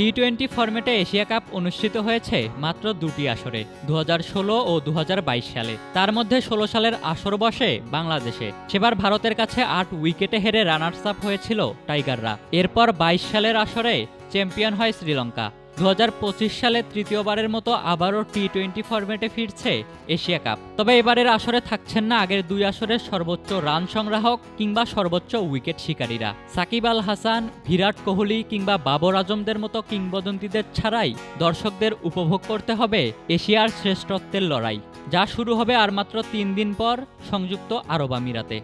টি twenty ফরম্যাটে Asia cup অনুষ্ঠিত হয়েছে মাত্র দুটি আসরে দু হাজার ষোলো ও দু হাজার বাইশ সালে। তার মধ্যে ষোলো সালের আসর বসে বাংলাদেশে। সেবার ভারতের কাছে আট উইকেটে হেরে রানার্স আপ হয়েছিল টাইগাররা। এরপর বাইশ সালের আসরে চ্যাম্পিয়ন হয় শ্রীলঙ্কা। দু হাজার পঁচিশ সালে তৃতীয়বারের মতো আবারও টি টোয়েন্টি ফরম্যাটে ফিরছে এশিয়া কাপ। তবে এবারের আসরে থাকছেন না আগের দুই আসরের সর্বোচ্চ রান সংগ্রাহক কিংবা সর্বোচ্চ উইকেট শিকারীরা। সাকিব আল হাসান, বিরাট কোহলি কিংবা বাবর আজমদের মতো কিংবদন্তিদের ছাড়াই দর্শকদের উপভোগ করতে হবে এশিয়ার শ্রেষ্ঠত্বের লড়াই, যা শুরু হবে আর মাত্র তিন দিন পর সংযুক্ত আরব আমিরাতে।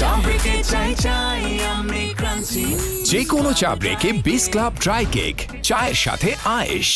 চা চাই আমি ক্রাঞ্চি যে কোনো চা ব্রেকে বিস ক্লাব ড্রাই কেক চায়ের সাথে আয়েশ।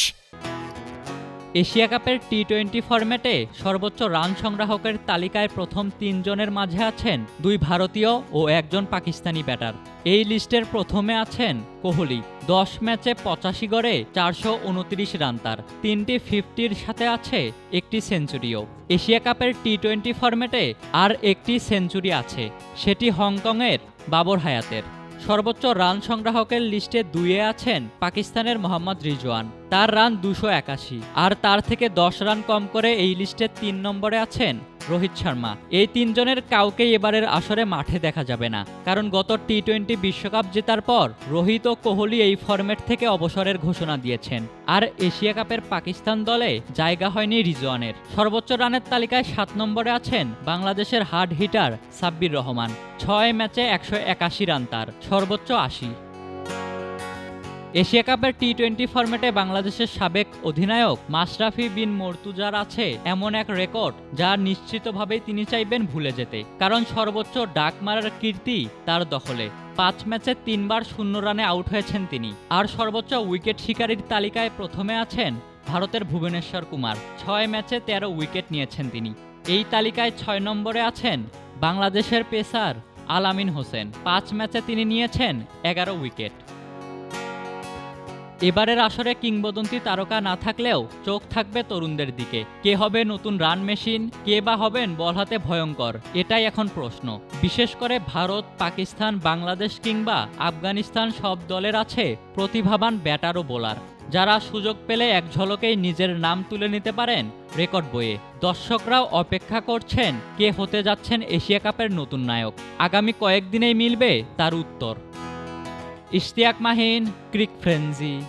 এশিয়া কাপের টি টোয়েন্টি ফরম্যাটে সর্বোচ্চ রান সংগ্রাহকের তালিকায় প্রথম তিনজনের মাঝে আছেন দুই ভারতীয় ও একজন পাকিস্তানি ব্যাটার। এই লিস্টের প্রথমে আছেন কোহলি। দশ ম্যাচে পঁচাশি গড়ে চারশো উনত্রিশ রান তার। তিনটি ফিফটির সাথে আছে একটি সেঞ্চুরিও। এশিয়া কাপের টি টোয়েন্টি ফরম্যাটে আর একটি সেঞ্চুরি আছে। সেটি হংকংয়ের বাবর হায়াতের। সর্বোচ্চ রান সংগ্রাহকের লিস্টে দুইয়ে আছেন পাকিস্তানের মোহাম্মদ রিজওয়ান। তার রান দুশো একাশি। আর তার থেকে দশ রান কম করে এই লিস্টে তিন নম্বরে আছেন রোহিত শর্মা। এই তিনজনের কাউকে এবারের আসরে মাঠে দেখা যাবে না। কারণ গত টি টোয়েন্টি বিশ্বকাপ জেতার পর রোহিত ও কোহলি এই ফরম্যাট থেকে অবসরের ঘোষণা দিয়েছেন। আর এশিয়া কাপের পাকিস্তান দলে জায়গা হয়নি রিজওয়ানের। সর্বোচ্চ রানের তালিকায় সাত নম্বরে আছেন বাংলাদেশের হার্ড হিটার সাব্বির রহমান। ছয় ম্যাচে একশো একাশি রান তার, সর্বোচ্চ আশি। এশিয়া কাপের টি টোয়েন্টি ফরম্যাটে বাংলাদেশের সাবেক অধিনায়ক মাশরাফি বিন মর্তুজার আছে এমন এক রেকর্ড যা নিশ্চিতভাবেই তিনি চাইবেন ভুলে যেতে। কারণ সর্বোচ্চ ডাক মারার কীর্তি তার দখলে। পাঁচ ম্যাচে তিনবার শূন্য রানে আউট হয়েছেন তিনি। আর সর্বোচ্চ উইকেট শিকারীর তালিকায় প্রথমে আছেন ভারতের ভুবনেশ্বর কুমার। ছয় ম্যাচে তেরো উইকেট নিয়েছেন তিনি। এই তালিকায় ছয় নম্বরে আছেন বাংলাদেশের পেসার আলামিন হোসেন। পাঁচ ম্যাচে তিনি নিয়েছেন এগারো উইকেট। এবারের আসরে কিংবদন্তি তারকা না থাকলেও চোখ থাকবে তরুণদের দিকে। কে হবে নতুন রান মেশিন, কে বা হবেন বল হাতে ভয়ঙ্কর, এটাই এখন প্রশ্ন। বিশেষ করে ভারত, পাকিস্তান, বাংলাদেশ কিংবা আফগানিস্তান সব দলের আছে প্রতিভাবান ব্যাটার ও বোলার। যারা সুযোগ পেলে এক ঝলকেই নিজের নাম তুলে নিতে পারেন রেকর্ড বইয়ে। দর্শকরাও অপেক্ষা করছেন কে হতে যাচ্ছেন এশিয়া কাপের নতুন নায়ক। আগামী কয়েকদিনেই মিলবে তার উত্তর। Ishtiak Mahin, Greek Frenzy.